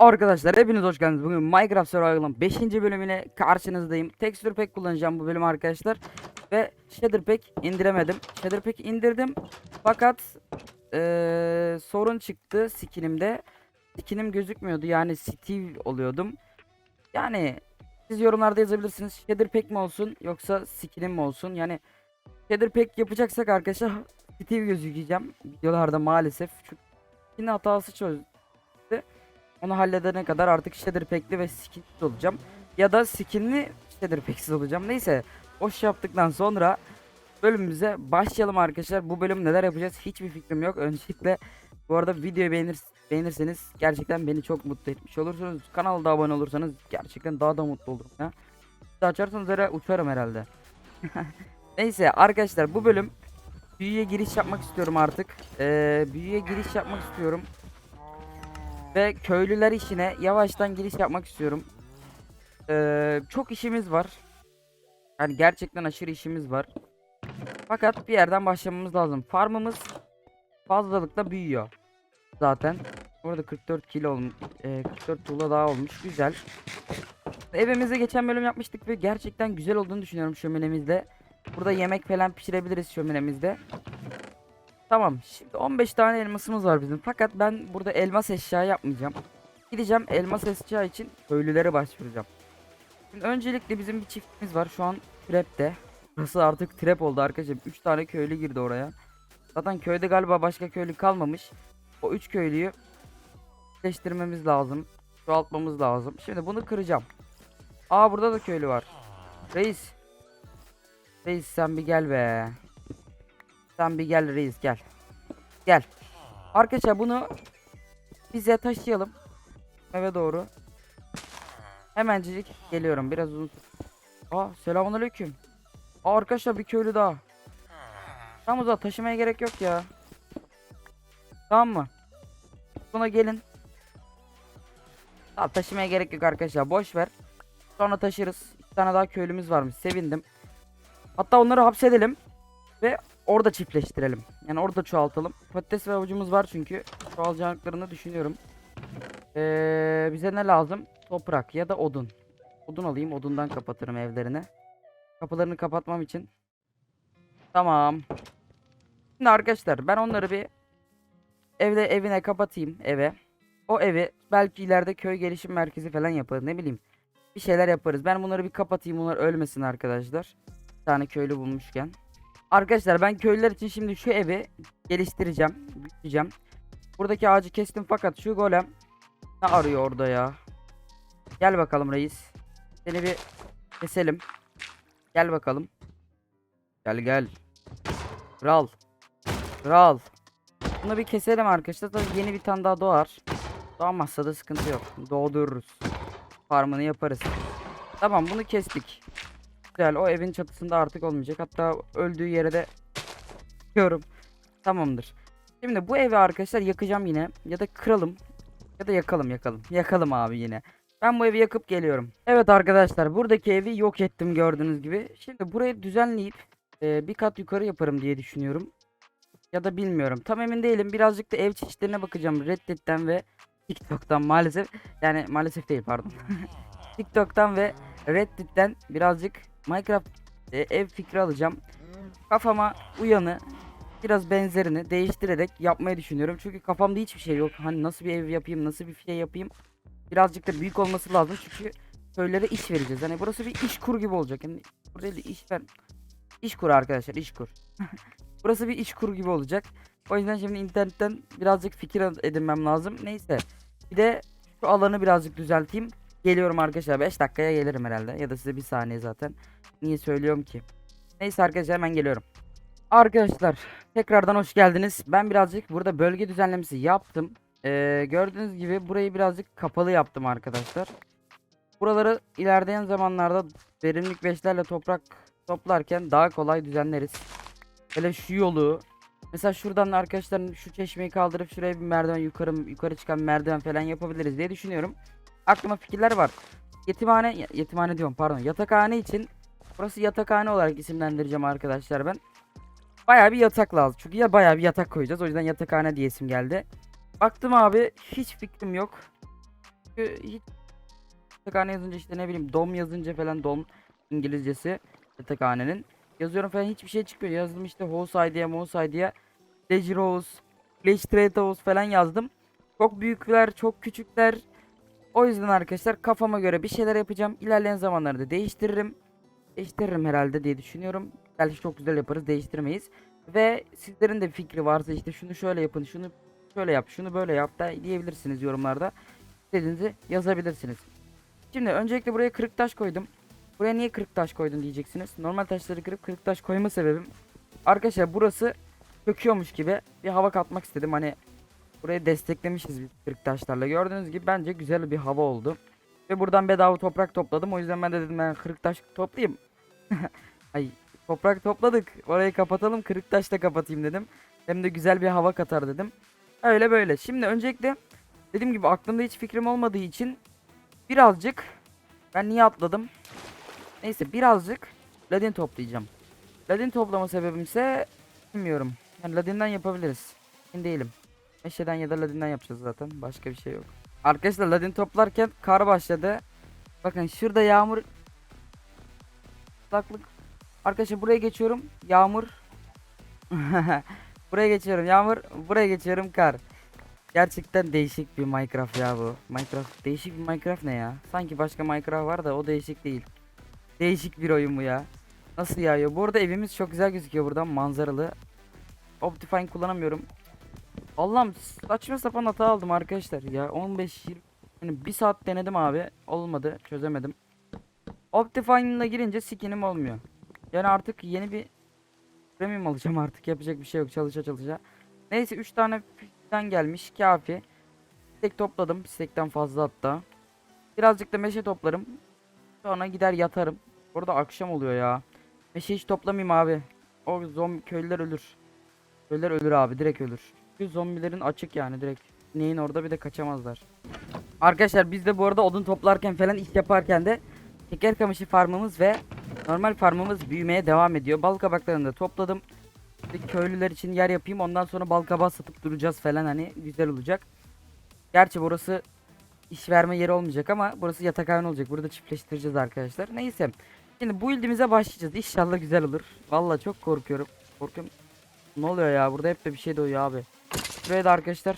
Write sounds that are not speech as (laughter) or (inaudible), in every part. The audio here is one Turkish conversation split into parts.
Arkadaşlar hepiniz hoş geldiniz. Bugün Minecraft Survival'ın 5. bölümüne karşınızdayım. Texture Pack kullanacağım bu bölüm arkadaşlar. Ve Shader Pack indiremedim. Shader Pack indirdim. Fakat eee, sorun çıktı skinimde. Skinim gözükmüyordu. Yani Steve oluyordum. Yani siz yorumlarda yazabilirsiniz. Shader Pack mi olsun yoksa skinim mi olsun? Yani Shader Pack yapacaksak arkadaşlar Steve gözükeceğim. Videolarda maalesef. Çünkü skin hatası çözdü. Onu halledene kadar artık shader pack'li ve skinsiz olacağım. Ya da skinli shader pack'siz olacağım. Neyse boş yaptıktan sonra bölümümüze başlayalım arkadaşlar. Bu bölüm neler yapacağız hiçbir fikrim yok. Öncelikle bu arada videoyu beğenir, beğenirseniz gerçekten beni çok mutlu etmiş olursunuz. Kanala da abone olursanız gerçekten daha da mutlu olurum ya. Siz açarsanız öyle uçarım herhalde. (laughs) Neyse arkadaşlar bu bölüm büyüye giriş yapmak istiyorum artık. Ee, büyüye giriş yapmak istiyorum. Ve köylüler işine yavaştan giriş yapmak istiyorum. Ee, çok işimiz var. Yani gerçekten aşırı işimiz var. Fakat bir yerden başlamamız lazım. Farmımız fazlalıkla büyüyor. Zaten. Orada 44 kilo olmuş. 44 tuğla daha olmuş. Güzel. Evimizde geçen bölüm yapmıştık ve gerçekten güzel olduğunu düşünüyorum şöminemizde. Burada yemek falan pişirebiliriz şöminemizde. Tamam. Şimdi 15 tane elmasımız var bizim. Fakat ben burada elmas eşya yapmayacağım. Gideceğim elmas eşya için köylülere başvuracağım. Şimdi öncelikle bizim bir çiftimiz var. Şu an trap'te. Burası artık trap oldu arkadaşlar. 3 tane köylü girdi oraya. Zaten köyde galiba başka köylü kalmamış. O 3 köylüyü birleştirmemiz lazım. Çoğaltmamız lazım. Şimdi bunu kıracağım. Aa burada da köylü var. Reis. Reis sen bir gel be. Sen bir gel reis gel. Gel. Arkadaşlar bunu bize taşıyalım. Eve doğru. Hemencik geliyorum. Biraz uzun. Aa selamünaleyküm. Aa arkadaşlar bir köylü daha. Tamam o zaman taşımaya gerek yok ya. Tamam mı? Buna gelin. Tamam taşımaya gerek yok arkadaşlar. Boş ver. Sonra taşırız. İki tane daha köylümüz varmış. Sevindim. Hatta onları hapsedelim. Ve orada çiftleştirelim. Yani orada çoğaltalım. Patates ve avucumuz var çünkü. Çoğalacaklarını düşünüyorum. Ee, bize ne lazım? Toprak ya da odun. Odun alayım. Odundan kapatırım evlerini. Kapılarını kapatmam için. Tamam. Şimdi arkadaşlar ben onları bir evde evine kapatayım eve. O evi belki ileride köy gelişim merkezi falan yaparız ne bileyim. Bir şeyler yaparız. Ben bunları bir kapatayım bunlar ölmesin arkadaşlar. Bir tane köylü bulmuşken. Arkadaşlar ben köylüler için şimdi şu evi geliştireceğim. Büyüteceğim. Buradaki ağacı kestim fakat şu golem ne arıyor orada ya? Gel bakalım reis. Seni bir keselim. Gel bakalım. Gel gel. Kral. Kral. Bunu bir keselim arkadaşlar. Tabii yeni bir tane daha doğar. Doğmazsa da sıkıntı yok. Doğdururuz. Farmını yaparız. Tamam bunu kestik. Güzel o evin çatısında artık olmayacak. Hatta öldüğü yere de diyorum. Tamamdır. Şimdi bu evi arkadaşlar yakacağım yine. Ya da kıralım. Ya da yakalım yakalım. Yakalım abi yine. Ben bu evi yakıp geliyorum. Evet arkadaşlar buradaki evi yok ettim gördüğünüz gibi. Şimdi burayı düzenleyip e, bir kat yukarı yaparım diye düşünüyorum. Ya da bilmiyorum. Tam emin değilim. Birazcık da ev çeşitlerine bakacağım. Reddit'ten ve TikTok'tan maalesef. Yani maalesef değil pardon. (laughs) TikTok'tan ve Reddit'ten birazcık Minecraft e, ev fikri alacağım. Kafama uyanı biraz benzerini değiştirerek yapmayı düşünüyorum. Çünkü kafamda hiçbir şey yok. Hani nasıl bir ev yapayım, nasıl bir şey yapayım. Birazcık da büyük olması lazım çünkü köylere iş vereceğiz. Hani burası bir iş kur gibi olacak. Yani burada iş ver. İş kur arkadaşlar, iş kur. (laughs) burası bir iş kur gibi olacak. O yüzden şimdi internetten birazcık fikir edinmem lazım. Neyse. Bir de şu alanı birazcık düzelteyim. Geliyorum arkadaşlar 5 dakikaya gelirim herhalde ya da size bir saniye zaten. Niye söylüyorum ki? Neyse arkadaşlar hemen geliyorum. Arkadaşlar tekrardan hoş geldiniz. Ben birazcık burada bölge düzenlemesi yaptım. Ee, gördüğünüz gibi burayı birazcık kapalı yaptım arkadaşlar. Buraları ilerleyen zamanlarda verimlilik beşlerle toprak toplarken daha kolay düzenleriz. Böyle şu yolu Mesela şuradan arkadaşlar şu çeşmeyi kaldırıp şuraya bir merdiven yukarı yukarı çıkan merdiven falan yapabiliriz diye düşünüyorum aklıma fikirler var. Yetimhane, yetimhane diyorum pardon. Yatakhane için burası yatakhane olarak isimlendireceğim arkadaşlar ben. Bayağı bir yatak lazım. Çünkü ya bayağı bir yatak koyacağız. O yüzden yatakhane diye isim geldi. Baktım abi hiç fikrim yok. Çünkü hiç yatakhane yazınca işte ne bileyim dom yazınca falan dom İngilizcesi yatakhanenin. Yazıyorum falan hiçbir şey çıkmıyor. Yazdım işte ID'ye, Leisure House, Flash Trade House falan yazdım. Çok büyükler, çok küçükler. O yüzden arkadaşlar kafama göre bir şeyler yapacağım. İlerleyen zamanlarda değiştiririm. Değiştiririm herhalde diye düşünüyorum. Belki çok güzel yaparız, değiştirmeyiz. Ve sizlerin de fikri varsa işte şunu şöyle yapın, şunu şöyle yap, şunu böyle yap da diyebilirsiniz yorumlarda. İstediğinizi yazabilirsiniz. Şimdi öncelikle buraya kırık taş koydum. Buraya niye kırık taş koydun diyeceksiniz. Normal taşları kırıp kırık taş koyma sebebim. Arkadaşlar burası çöküyormuş gibi bir hava katmak istedim. Hani burayı desteklemişiz biz kırık taşlarla. Gördüğünüz gibi bence güzel bir hava oldu. Ve buradan bedava toprak topladım. O yüzden ben de dedim ben kırık taş toplayayım. (laughs) Ay toprak topladık. Orayı kapatalım kırık taş da kapatayım dedim. Hem de güzel bir hava katar dedim. Öyle böyle. Şimdi öncelikle dediğim gibi aklımda hiç fikrim olmadığı için birazcık ben niye atladım? Neyse birazcık ladin toplayacağım. Ladin toplama sebebim ise bilmiyorum. Yani ladinden yapabiliriz. Emin değilim. Meşeden ya da ladinden yapacağız zaten. Başka bir şey yok. Arkadaşlar ladin toplarken kar başladı. Bakın şurada yağmur Kulaklık. Arkadaşlar buraya geçiyorum. Yağmur. (laughs) buraya geçiyorum. Yağmur. Buraya geçiyorum. Kar. Gerçekten değişik bir Minecraft ya bu. Minecraft değişik bir Minecraft ne ya? Sanki başka Minecraft var da o değişik değil. Değişik bir oyun bu ya. Nasıl yağıyor? Bu arada evimiz çok güzel gözüküyor buradan manzaralı. Optifine kullanamıyorum. Allah'ım saçma sapan hata aldım arkadaşlar ya 15 20 yani bir saat denedim abi olmadı çözemedim. Optifine'la girince skinim olmuyor. Yani artık yeni bir premium alacağım artık yapacak bir şey yok çalışa çalışa. Neyse 3 tane pistten gelmiş kafi. Stek topladım stekten fazla hatta. Birazcık da meşe toplarım. Sonra gider yatarım. Burada akşam oluyor ya. Meşe hiç toplamayayım abi. O zombi köylüler ölür. Köylüler ölür abi direkt ölür. Çünkü zombilerin açık yani direkt. Neyin orada bir de kaçamazlar. Arkadaşlar biz de bu arada odun toplarken falan iş yaparken de şeker kamışı farmımız ve normal farmımız büyümeye devam ediyor. Bal kabaklarını da topladım. İşte köylüler için yer yapayım ondan sonra bal kabağı satıp duracağız falan hani güzel olacak. Gerçi burası iş verme yeri olmayacak ama burası yatakhane olacak. Burada çiftleştireceğiz arkadaşlar. Neyse. Şimdi bu ildimize başlayacağız. İnşallah güzel olur. Vallahi çok korkuyorum. Korkuyorum. Ne oluyor ya? Burada hep de bir şey doğuyor abi. Şuraya da arkadaşlar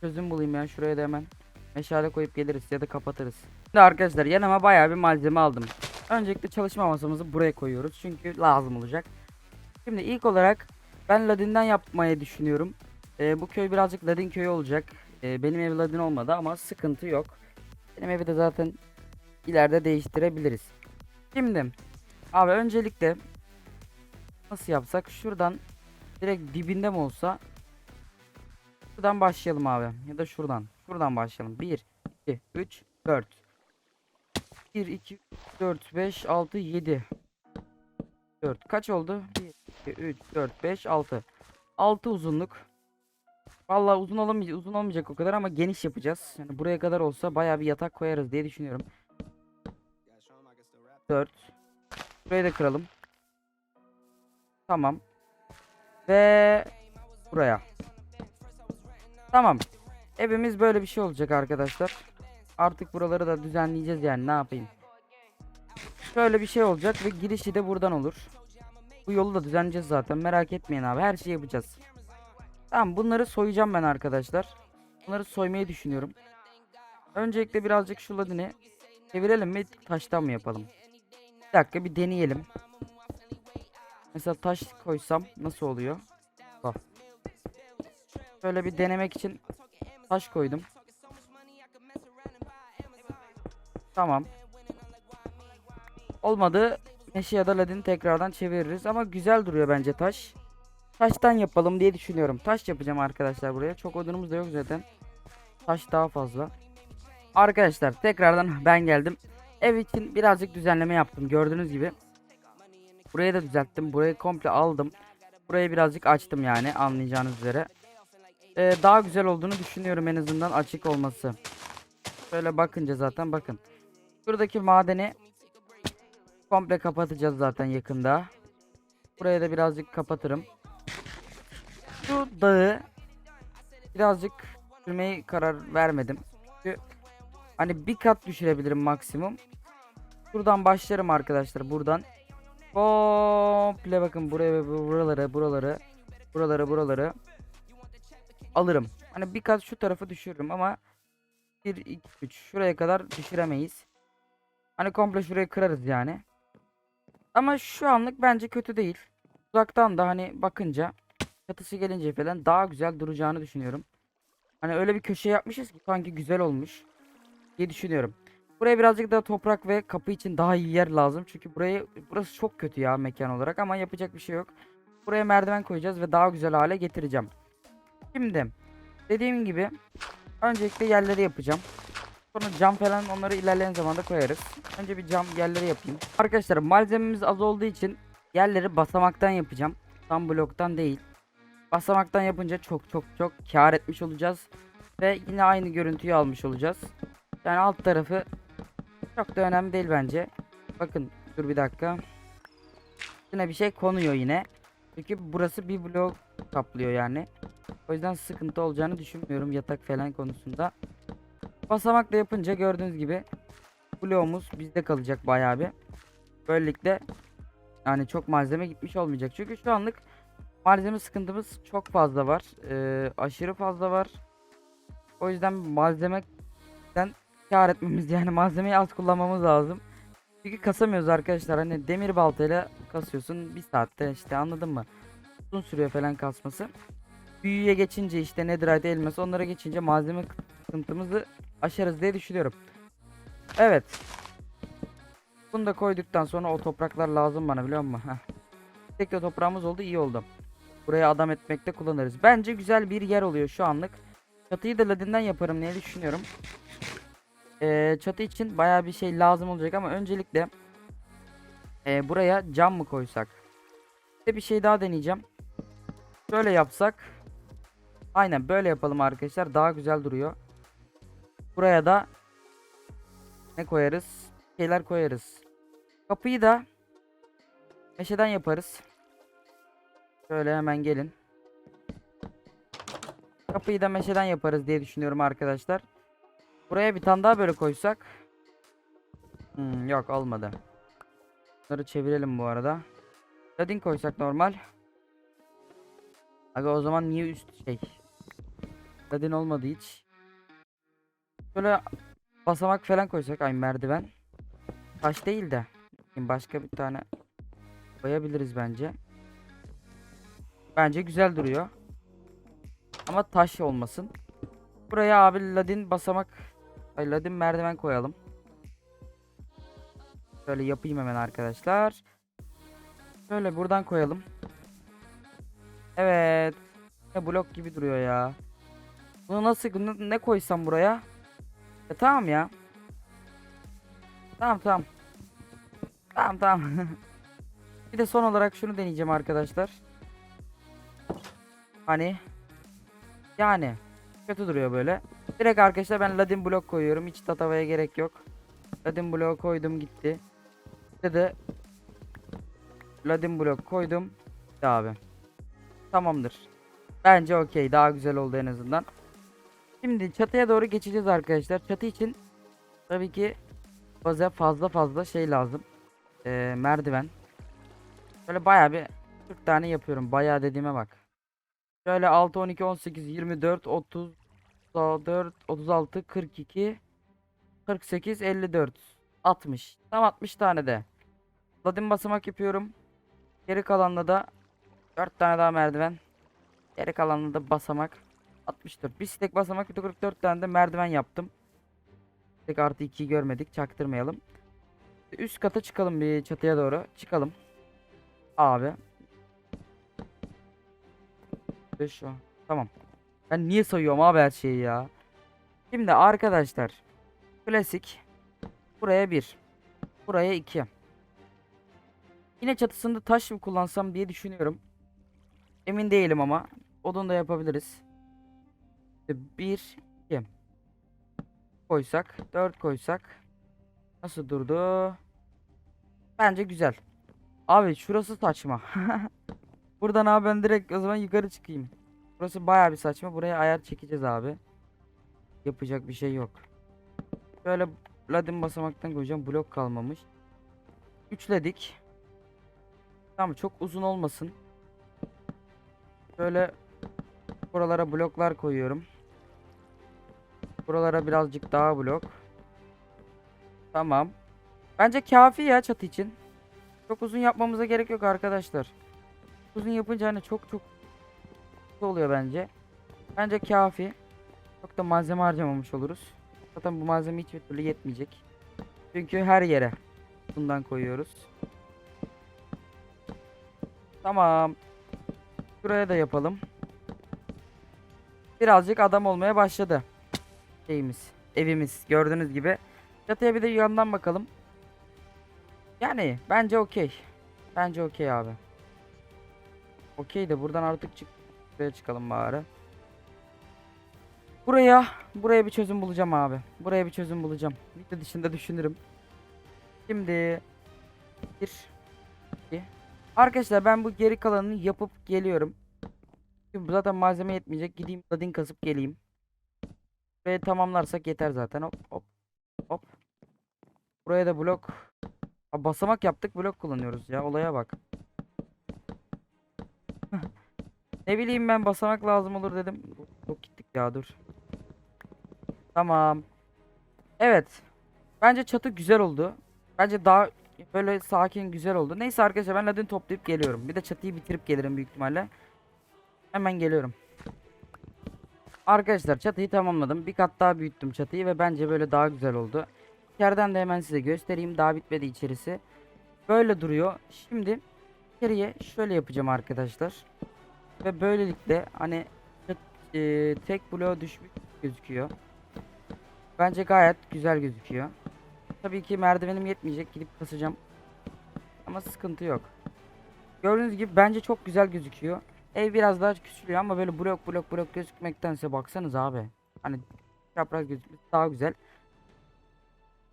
çözüm bulayım ya. Şuraya da hemen meşale koyup geliriz ya da kapatırız. Şimdi arkadaşlar yanıma bayağı bir malzeme aldım. Öncelikle çalışma masamızı buraya koyuyoruz. Çünkü lazım olacak. Şimdi ilk olarak ben Ladin'den yapmayı düşünüyorum. Ee, bu köy birazcık Ladin köyü olacak. Ee, benim ev Ladin olmadı ama sıkıntı yok. Benim evi de zaten ileride değiştirebiliriz. Şimdi abi öncelikle nasıl yapsak şuradan direkt dibinde mi olsa şuradan başlayalım abi. Ya da şuradan. Şuradan başlayalım. 1 2 3 4 1 2 4 5 6 7 4 kaç oldu? 1 2 3 4 5 6 6 uzunluk. Vallahi uzun uzun olmayacak o kadar ama geniş yapacağız. Yani buraya kadar olsa bayağı bir yatak koyarız diye düşünüyorum. 4 Burayı da kıralım. Tamam. Ve buraya. Tamam. Evimiz böyle bir şey olacak arkadaşlar. Artık buraları da düzenleyeceğiz yani ne yapayım. Şöyle bir şey olacak ve girişi de buradan olur. Bu yolu da düzenleyeceğiz zaten merak etmeyin abi her şeyi yapacağız. Tamam bunları soyacağım ben arkadaşlar. Bunları soymayı düşünüyorum. Öncelikle birazcık şu ladini çevirelim mi taştan mı yapalım? Bir dakika bir deneyelim. Mesela taş koysam nasıl oluyor? Bak. Şöyle bir denemek için taş koydum. Tamam. Olmadı. Meşe ya da ladini tekrardan çeviririz ama güzel duruyor bence taş. Taştan yapalım diye düşünüyorum. Taş yapacağım arkadaşlar buraya. Çok odunumuz da yok zaten. Taş daha fazla. Arkadaşlar tekrardan ben geldim. Ev için birazcık düzenleme yaptım gördüğünüz gibi. Burayı da düzelttim. Burayı komple aldım. Burayı birazcık açtım yani anlayacağınız üzere. Ee, daha güzel olduğunu düşünüyorum en azından açık olması. Şöyle bakınca zaten bakın. Şuradaki madeni komple kapatacağız zaten yakında. Buraya da birazcık kapatırım. Şu dağı birazcık sürmeyi karar vermedim. Çünkü hani bir kat düşürebilirim maksimum. Buradan başlarım arkadaşlar buradan. Komple bakın buraya buraları buraları buraları buraları alırım. Hani bir kat şu tarafı düşürürüm ama 1 2 3 şuraya kadar düşüremeyiz. Hani komple şurayı kırarız yani. Ama şu anlık bence kötü değil. Uzaktan da hani bakınca çatısı gelince falan daha güzel duracağını düşünüyorum. Hani öyle bir köşe yapmışız ki sanki güzel olmuş diye düşünüyorum. Buraya birazcık daha toprak ve kapı için daha iyi yer lazım. Çünkü burayı burası çok kötü ya mekan olarak ama yapacak bir şey yok. Buraya merdiven koyacağız ve daha güzel hale getireceğim. Şimdi dediğim gibi öncelikle yerleri yapacağım. Sonra cam falan onları ilerleyen zamanda koyarız. Önce bir cam yerleri yapayım. Arkadaşlar malzememiz az olduğu için yerleri basamaktan yapacağım. Tam bloktan değil. Basamaktan yapınca çok çok çok kar etmiş olacağız. Ve yine aynı görüntüyü almış olacağız. Yani alt tarafı çok da önemli değil bence. Bakın dur bir dakika. Yine bir şey konuyor yine. Çünkü burası bir blok kaplıyor yani. O yüzden sıkıntı olacağını düşünmüyorum yatak falan konusunda. Basamakla yapınca gördüğünüz gibi bloğumuz bizde kalacak bayağı bir. Böylelikle yani çok malzeme gitmiş olmayacak. Çünkü şu anlık malzeme sıkıntımız çok fazla var. Ee, aşırı fazla var. O yüzden malzemeden kar etmemiz (laughs) yani malzemeyi az kullanmamız lazım. Çünkü kasamıyoruz arkadaşlar. Hani demir baltayla kasıyorsun bir saatte işte anladın mı? Uzun sürüyor falan kasması. Büyüye geçince işte netherite elması onlara geçince malzeme sıkıntımızı aşarız diye düşünüyorum. Evet. Bunu da koyduktan sonra o topraklar lazım bana biliyor musun? Heh. Tek de toprağımız oldu iyi oldu. Buraya adam etmekte kullanırız. Bence güzel bir yer oluyor şu anlık. Çatıyı da ladinden yaparım diye düşünüyorum. Ee, çatı için baya bir şey lazım olacak ama öncelikle ee, buraya cam mı koysak? Bir şey daha deneyeceğim. Şöyle yapsak. Aynen böyle yapalım arkadaşlar. Daha güzel duruyor. Buraya da ne koyarız? Şeyler koyarız. Kapıyı da meşeden yaparız. Şöyle hemen gelin. Kapıyı da meşeden yaparız diye düşünüyorum arkadaşlar. Buraya bir tane daha böyle koysak. Hmm, yok olmadı. Bunları çevirelim bu arada. Ladin koysak normal. Aga o zaman niye üst şey? Ladin olmadı hiç. Şöyle basamak falan koysak ay merdiven. Taş değil de başka bir tane koyabiliriz bence. Bence güzel duruyor. Ama taş olmasın. Buraya abi ladin basamak ay ladin merdiven koyalım. Şöyle yapayım hemen arkadaşlar. Şöyle buradan koyalım. Evet. Ne blok gibi duruyor ya. Bunu nasıl ne, koysam buraya? E, tamam ya. Tamam tamam. Tamam tamam. (laughs) bir de son olarak şunu deneyeceğim arkadaşlar. Hani yani kötü duruyor böyle. Direkt arkadaşlar ben ladin blok koyuyorum. Hiç tatavaya gerek yok. Ladin blok koydum gitti. Bir de ladin blok koydum. Abi. Tamamdır. Bence okey. Daha güzel oldu en azından. Şimdi çatıya doğru geçeceğiz arkadaşlar. Çatı için tabii ki fazla fazla fazla şey lazım. Ee, merdiven. Şöyle bayağı bir 40 tane yapıyorum. Bayağı dediğime bak. Şöyle 6, 12, 18, 24, 30, 34, 36, 42, 48, 54, 60. Tam 60 tane de. Ladin basamak yapıyorum. Geri kalanla da 4 tane daha merdiven. Geri kalanla da basamak. 64. Bir stek basamak 44 tane de merdiven yaptım. Tek artı 2'yi görmedik. Çaktırmayalım. Üst kata çıkalım bir çatıya doğru. Çıkalım. Abi. Şu. Tamam. Ben niye sayıyorum abi her şeyi ya. Şimdi arkadaşlar. Klasik. Buraya 1. Buraya 2. Yine çatısında taş mı kullansam diye düşünüyorum. Emin değilim ama. Odun da yapabiliriz. 1 2 koysak 4 koysak nasıl durdu? Bence güzel. Abi şurası saçma. (laughs) Buradan abi ben direkt o zaman yukarı çıkayım. Burası baya bir saçma. Buraya ayar çekeceğiz abi. yapacak bir şey yok. Şöyle ladin basamaktan koyacağım. Blok kalmamış. Üçledik. Tamam çok uzun olmasın. Şöyle buralara bloklar koyuyorum. Buralara birazcık daha blok. Tamam. Bence kafi ya çatı için. Çok uzun yapmamıza gerek yok arkadaşlar. Uzun yapınca hani çok çok oluyor bence. Bence kafi. Çok da malzeme harcamamış oluruz. Zaten bu malzeme hiçbir türlü yetmeyecek. Çünkü her yere bundan koyuyoruz. Tamam. Şuraya da yapalım. Birazcık adam olmaya başladı. Şeyimiz, evimiz gördüğünüz gibi. Çatıya bir de yandan bakalım. Yani bence okey. Bence okey abi. Okey de buradan artık çık buraya çıkalım bari. Buraya buraya bir çözüm bulacağım abi. Buraya bir çözüm bulacağım. Video dışında düşünürüm. Şimdi bir iki. Arkadaşlar ben bu geri kalanını yapıp geliyorum. Çünkü zaten malzeme yetmeyecek. Gideyim ladin kasıp geleyim. Burayı tamamlarsak yeter zaten. Hop hop hop. Buraya da blok. Aa, basamak yaptık blok kullanıyoruz ya. Olaya bak. (laughs) ne bileyim ben basamak lazım olur dedim. Çok gittik ya dur. Tamam. Evet. Bence çatı güzel oldu. Bence daha böyle sakin güzel oldu. Neyse arkadaşlar ben ladin toplayıp geliyorum. Bir de çatıyı bitirip gelirim büyük ihtimalle. Hemen geliyorum. Arkadaşlar çatıyı tamamladım. Bir kat daha büyüttüm çatıyı ve bence böyle daha güzel oldu. İçeriden de hemen size göstereyim. Daha bitmedi içerisi. Böyle duruyor. Şimdi içeriye şöyle yapacağım arkadaşlar. Ve böylelikle hani e, tek bloğa düşmüş gözüküyor. Bence gayet güzel gözüküyor. Tabii ki merdivenim yetmeyecek. Gidip kasacağım. Ama sıkıntı yok. Gördüğünüz gibi bence çok güzel gözüküyor. Ev biraz daha küçülüyor ama böyle blok blok blok gözükmektense baksanız abi. Hani çapraz gözükmesi daha güzel.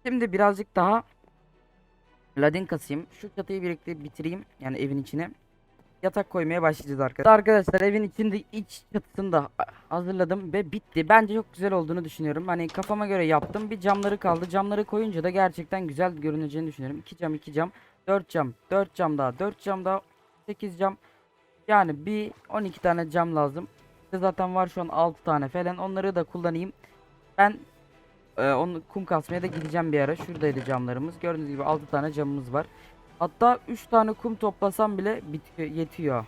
Şimdi birazcık daha ladin kasayım. Şu çatıyı birlikte bitireyim. Yani evin içine. Yatak koymaya başlayacağız arkadaşlar. Arkadaşlar evin içinde iç çatısını da hazırladım ve bitti. Bence çok güzel olduğunu düşünüyorum. Hani kafama göre yaptım. Bir camları kaldı. Camları koyunca da gerçekten güzel görüneceğini düşünüyorum. 2 cam 2 cam. 4 cam. 4 cam daha. 4 cam daha. 8 cam. Yani bir 12 tane cam lazım. İşte zaten var şu an 6 tane falan. Onları da kullanayım. Ben e, onu kum kasmaya da gideceğim bir ara. Şuradaydı camlarımız. Gördüğünüz gibi 6 tane camımız var. Hatta 3 tane kum toplasam bile bitiyor, yetiyor.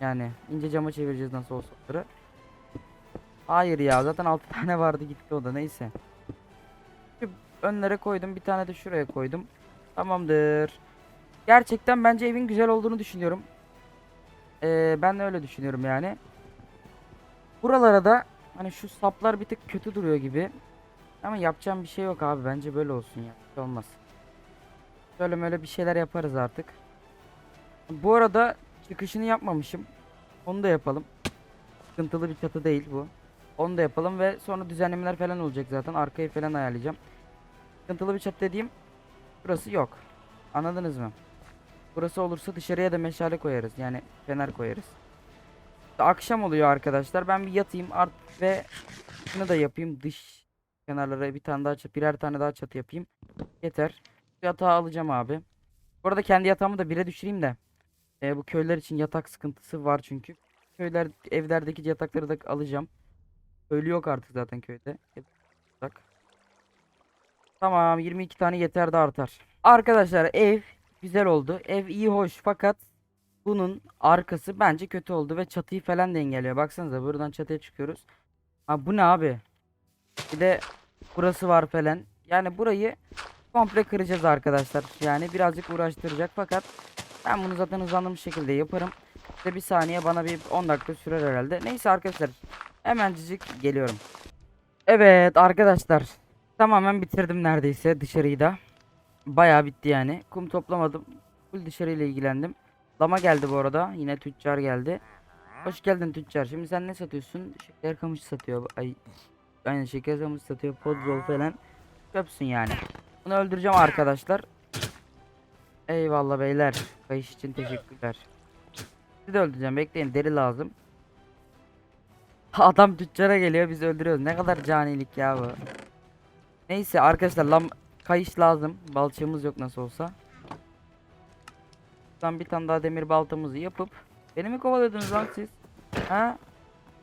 Yani ince cama çevireceğiz nasıl olsa. Hayır ya zaten 6 (laughs) tane vardı gitti o da neyse. Şu önlere koydum bir tane de şuraya koydum. Tamamdır. Gerçekten bence evin güzel olduğunu düşünüyorum. Ee, ben de öyle düşünüyorum yani. Buralara da hani şu saplar bir tık kötü duruyor gibi. Ama yapacağım bir şey yok abi bence böyle olsun ya. Hiç olmaz. Şöyle böyle bir şeyler yaparız artık. Bu arada çıkışını yapmamışım. Onu da yapalım. Sıkıntılı bir çatı değil bu. Onu da yapalım ve sonra düzenlemeler falan olacak zaten. Arkayı falan ayarlayacağım. Sıkıntılı bir çatı dediğim burası yok. Anladınız mı? Burası olursa dışarıya da meşale koyarız. Yani fener koyarız. Akşam oluyor arkadaşlar. Ben bir yatayım art ve şunu da yapayım. Dış kenarlara bir tane daha çat- birer tane daha çatı yapayım. Yeter. Yatağı alacağım abi. Bu arada kendi yatağımı da bire düşüreyim de. E, bu köyler için yatak sıkıntısı var çünkü. Köyler evlerdeki yatakları da alacağım. Köylü yok artık zaten köyde. Tamam 22 tane yeter de artar. Arkadaşlar ev güzel oldu. Ev iyi hoş fakat bunun arkası bence kötü oldu ve çatıyı falan da engelliyor. Baksanıza buradan çatıya çıkıyoruz. Ha bu ne abi? Bir de burası var falan. Yani burayı komple kıracağız arkadaşlar. Yani birazcık uğraştıracak fakat ben bunu zaten hızlandırmış şekilde yaparım. İşte bir saniye bana bir 10 dakika sürer herhalde. Neyse arkadaşlar hemencik geliyorum. Evet arkadaşlar tamamen bitirdim neredeyse dışarıyı da. Bayağı bitti yani. Kum toplamadım. Full dışarıyla ilgilendim. Lama geldi bu arada. Yine tüccar geldi. Hoş geldin tüccar. Şimdi sen ne satıyorsun? Şeker kamış satıyor. Ay Aynen şeker kamış satıyor. Podzol falan. Çöpsün yani. Bunu öldüreceğim arkadaşlar. Eyvallah beyler. Kayış için teşekkürler. Sizi de öldüreceğim. Bekleyin. Deri lazım. (laughs) Adam tüccara geliyor biz öldürüyoruz. Ne kadar canilik ya bu. Neyse arkadaşlar lam kayış lazım. Balçığımız yok nasıl olsa. Buradan bir tane daha demir baltamızı yapıp beni mi kovalıyordunuz lan siz? Ha?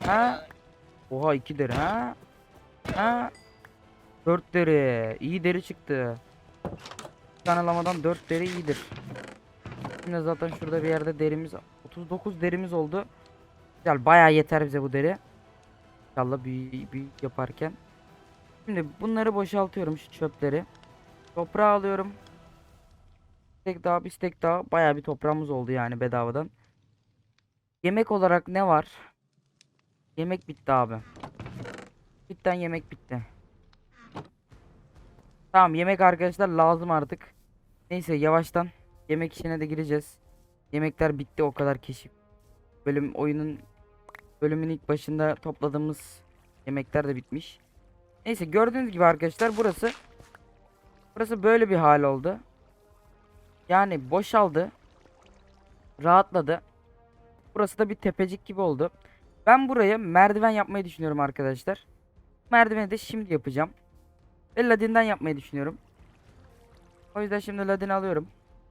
Ha? Oha iki deri ha? Ha? Dört deri. İyi deri çıktı. Bir tane lamadan dört deri iyidir. Şimdi zaten şurada bir yerde derimiz 39 derimiz oldu. Güzel bayağı yeter bize bu deri. İnşallah büyük, büyük yaparken. Şimdi bunları boşaltıyorum şu çöpleri. Toprağı alıyorum. Bir tek daha bir tek daha bayağı bir toprağımız oldu yani bedavadan. Yemek olarak ne var? Yemek bitti abi. Bitten yemek bitti. Tamam yemek arkadaşlar lazım artık. Neyse yavaştan yemek işine de gireceğiz. Yemekler bitti o kadar keşif. Bölüm oyunun bölümün ilk başında topladığımız yemekler de bitmiş. Neyse gördüğünüz gibi arkadaşlar burası burası böyle bir hal oldu. Yani boşaldı. Rahatladı. Burası da bir tepecik gibi oldu. Ben buraya merdiven yapmayı düşünüyorum arkadaşlar. Merdiveni de şimdi yapacağım. Ve ladinden yapmayı düşünüyorum. O yüzden şimdi ladin alıyorum.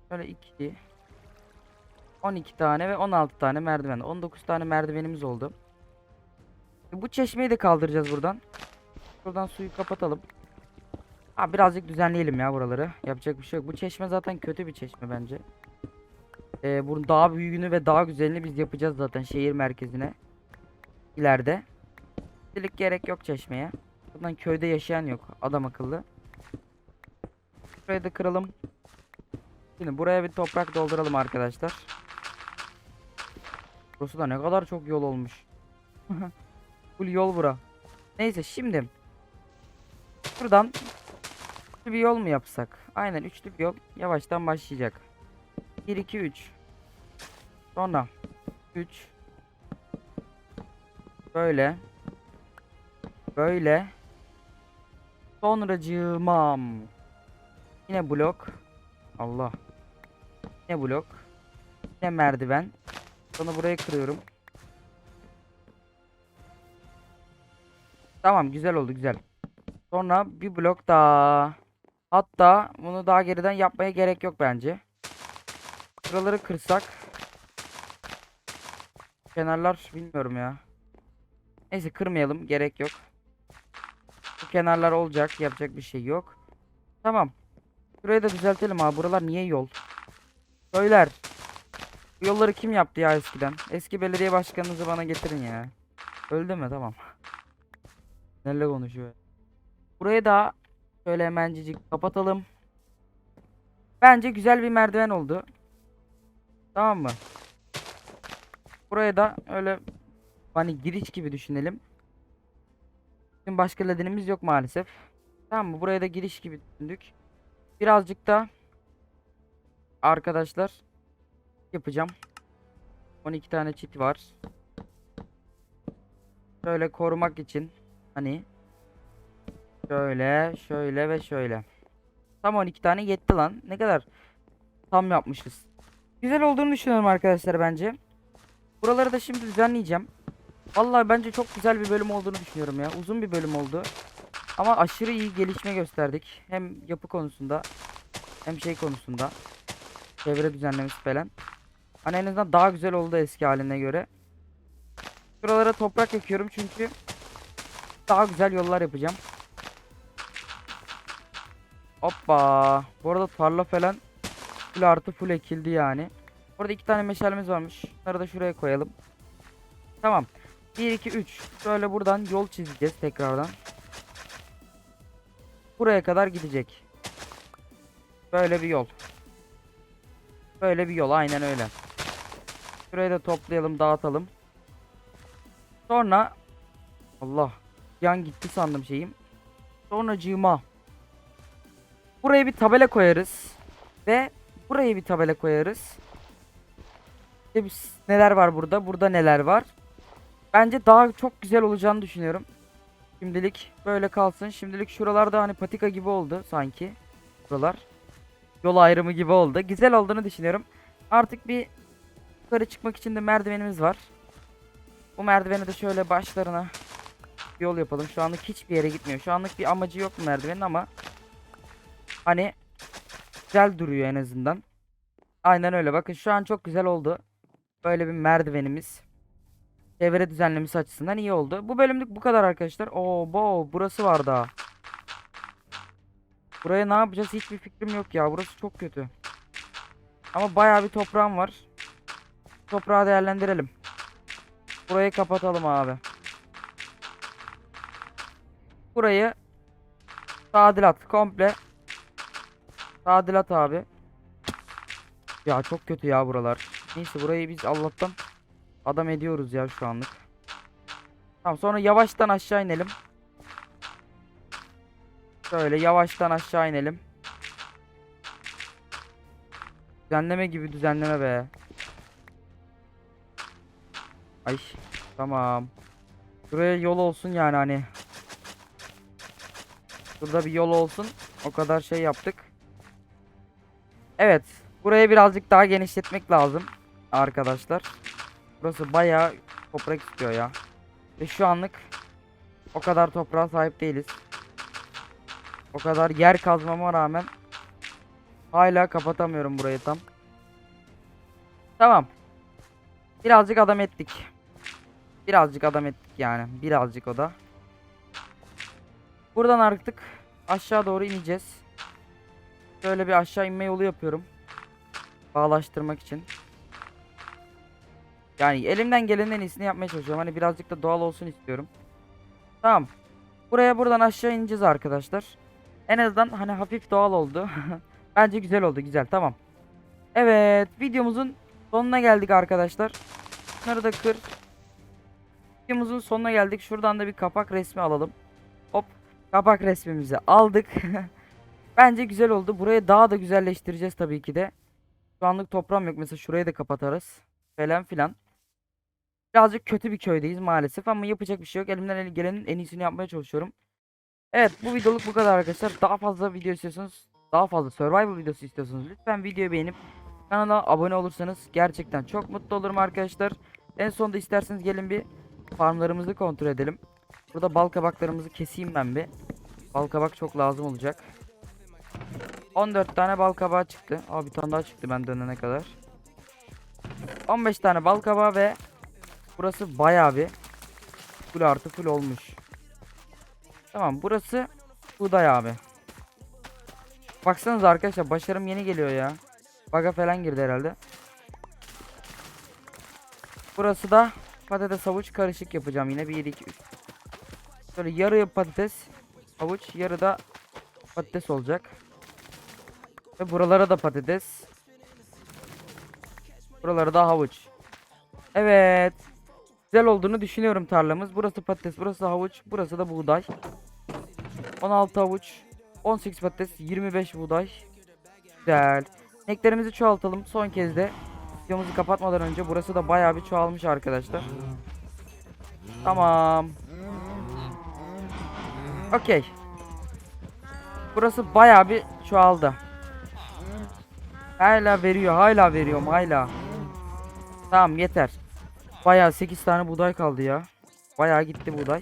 Şöyle 2 12 tane ve 16 tane merdiven. 19 tane merdivenimiz oldu. E, Bu çeşmeyi de kaldıracağız buradan. Buradan suyu kapatalım. Ha birazcık düzenleyelim ya buraları. Yapacak bir şey yok. Bu çeşme zaten kötü bir çeşme bence. Ee, bunun daha büyüğünü ve daha güzelini biz yapacağız zaten şehir merkezine. İleride. Şimdilik gerek yok çeşmeye. Buradan köyde yaşayan yok. Adam akıllı. Burayı da kıralım. Şimdi buraya bir toprak dolduralım arkadaşlar. Burası da ne kadar çok yol olmuş. (laughs) Full yol bura. Neyse şimdi. Şuradan üçlü bir yol mu yapsak? Aynen üçlü bir yol yavaştan başlayacak. 1 2 3. Sonra 3 Böyle. Böyle. Sonracığımam. Yine blok. Allah. Yine blok. Yine merdiven. Sonra buraya kırıyorum. Tamam güzel oldu güzel. Sonra bir blok daha. Hatta bunu daha geriden yapmaya gerek yok bence. Şuraları kırsak. Kenarlar bilmiyorum ya. Neyse kırmayalım gerek yok. Bu kenarlar olacak yapacak bir şey yok. Tamam. Şurayı da düzeltelim abi buralar niye yol? Söyler. Bu yolları kim yaptı ya eskiden? Eski belediye başkanınızı bana getirin ya. Öldü mü? Tamam. (laughs) Neler konuşuyor? Burayı da şöyle hemencik kapatalım. Bence güzel bir merdiven oldu. Tamam mı? Buraya da öyle hani giriş gibi düşünelim. Şimdi başka ladinimiz yok maalesef. Tamam mı? Buraya da giriş gibi düşündük. Birazcık da arkadaşlar yapacağım. 12 tane çit var. Şöyle korumak için hani şöyle şöyle ve şöyle. Tam 12 tane yetti lan. Ne kadar tam yapmışız. Güzel olduğunu düşünüyorum arkadaşlar bence. Buraları da şimdi düzenleyeceğim. Vallahi bence çok güzel bir bölüm olduğunu düşünüyorum ya. Uzun bir bölüm oldu. Ama aşırı iyi gelişme gösterdik. Hem yapı konusunda hem şey konusunda. Çevre düzenlemesi falan. Hani en azından daha güzel oldu eski haline göre. Şuralara toprak ekiyorum çünkü daha güzel yollar yapacağım. Hoppa. Bu arada tarla falan full artı full ekildi yani. Orada iki tane meşalemiz varmış. Bunları da şuraya koyalım. Tamam. 1 2 3. Şöyle buradan yol çizeceğiz tekrardan. Buraya kadar gidecek. Böyle bir yol. Böyle bir yol aynen öyle. Şurayı da toplayalım, dağıtalım. Sonra Allah yan gitti sandım şeyim. Sonra cığıma. Buraya bir tabela koyarız. Ve buraya bir tabela koyarız. İşte biz- neler var burada? Burada neler var? Bence daha çok güzel olacağını düşünüyorum. Şimdilik böyle kalsın. Şimdilik şuralarda hani patika gibi oldu sanki. Buralar. Yol ayrımı gibi oldu. Güzel olduğunu düşünüyorum. Artık bir yukarı çıkmak için de merdivenimiz var. Bu merdiveni de şöyle başlarına yol yapalım. Şu anlık hiçbir yere gitmiyor. Şu anlık bir amacı yok bu merdivenin ama hani güzel duruyor en azından. Aynen öyle. Bakın şu an çok güzel oldu. Böyle bir merdivenimiz. Çevre düzenlemesi açısından iyi oldu. Bu bölümlük bu kadar arkadaşlar. Oo, bo, burası var daha. Buraya ne yapacağız hiçbir fikrim yok ya. Burası çok kötü. Ama bayağı bir toprağım var. Toprağı değerlendirelim. Burayı kapatalım abi. Burayı tadilat komple. Tadilat abi. Ya çok kötü ya buralar. Neyse burayı biz Allah'tan adam ediyoruz ya şu anlık. Tamam sonra yavaştan aşağı inelim. Şöyle yavaştan aşağı inelim. Düzenleme gibi düzenleme be. Ay tamam. Buraya yol olsun yani hani. Burada bir yol olsun. O kadar şey yaptık. Evet. Burayı birazcık daha genişletmek lazım. Arkadaşlar. Burası bayağı toprak istiyor ya. Ve şu anlık o kadar toprağa sahip değiliz. O kadar yer kazmama rağmen hala kapatamıyorum burayı tam. Tamam. Birazcık adam ettik. Birazcık adam ettik yani. Birazcık o da. Buradan artık aşağı doğru ineceğiz. Şöyle bir aşağı inme yolu yapıyorum. Bağlaştırmak için. Yani elimden gelenin en iyisini yapmaya çalışıyorum. Hani birazcık da doğal olsun istiyorum. Tamam. Buraya buradan aşağı ineceğiz arkadaşlar. En azından hani hafif doğal oldu. (laughs) Bence güzel oldu güzel tamam. Evet videomuzun sonuna geldik arkadaşlar. Bunları da kır. Videomuzun sonuna geldik. Şuradan da bir kapak resmi alalım. Hop kapak resmimizi aldık. (laughs) Bence güzel oldu. Burayı daha da güzelleştireceğiz tabii ki de. Şu anlık toprağım yok. Mesela şurayı da kapatarız. Falan filan. Birazcık kötü bir köydeyiz maalesef ama yapacak bir şey yok. Elimden el- gelenin en iyisini yapmaya çalışıyorum. Evet bu videoluk bu kadar arkadaşlar. Daha fazla video istiyorsanız, daha fazla survival videosu istiyorsanız lütfen videoyu beğenip kanala abone olursanız gerçekten çok mutlu olurum arkadaşlar. En sonunda isterseniz gelin bir farmlarımızı kontrol edelim. Burada bal kabaklarımızı keseyim ben bir. Bal kabak çok lazım olacak. 14 tane bal kabağı çıktı. Aa bir tane daha çıktı ben dönene kadar. 15 tane bal kabağı ve burası bayağı bir full artı full olmuş. Tamam burası buğday abi. Baksanıza arkadaşlar başarım yeni geliyor ya. Baga falan girdi herhalde. Burası da patates havuç karışık yapacağım yine 1 2 3. Şöyle yarı patates havuç yarı da patates olacak. Ve buralara da patates. Buralara da havuç. Evet. Güzel olduğunu düşünüyorum tarlamız. Burası patates, burası havuç, burası da buğday. 16 havuç, 18 patates, 25 buğday. Güzel. İneklerimizi çoğaltalım. Son kez de videomuzu kapatmadan önce burası da bayağı bir çoğalmış arkadaşlar. Tamam. Okey. Burası bayağı bir çoğaldı. Hala veriyor, hala veriyorum, hala. Tamam yeter. Bayağı 8 tane buğday kaldı ya. Bayağı gitti buğday.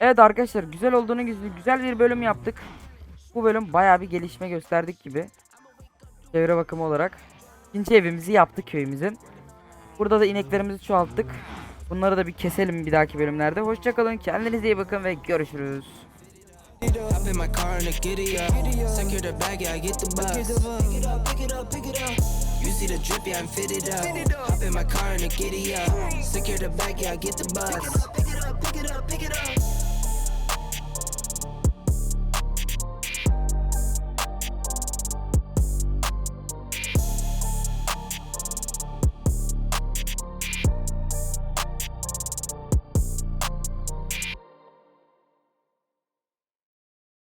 Evet arkadaşlar güzel olduğunu güzel, güzel bir bölüm yaptık. Bu bölüm bayağı bir gelişme gösterdik gibi. Çevre bakımı olarak. İkinci evimizi yaptık köyümüzün. Burada da ineklerimizi çoğalttık. Bunları da bir keselim bir dahaki bölümlerde. Hoşçakalın. Kendinize iyi bakın ve görüşürüz. Hop in my car and I giddy up. Secure the bag, yeah, I get the bus. Pick it up, pick it up, pick it up. You see the drip, yeah, I'm fitted up. Hop in my car and I giddy up. Secure the bag, yeah, I get the bus. Pick it up, pick it up, pick it up.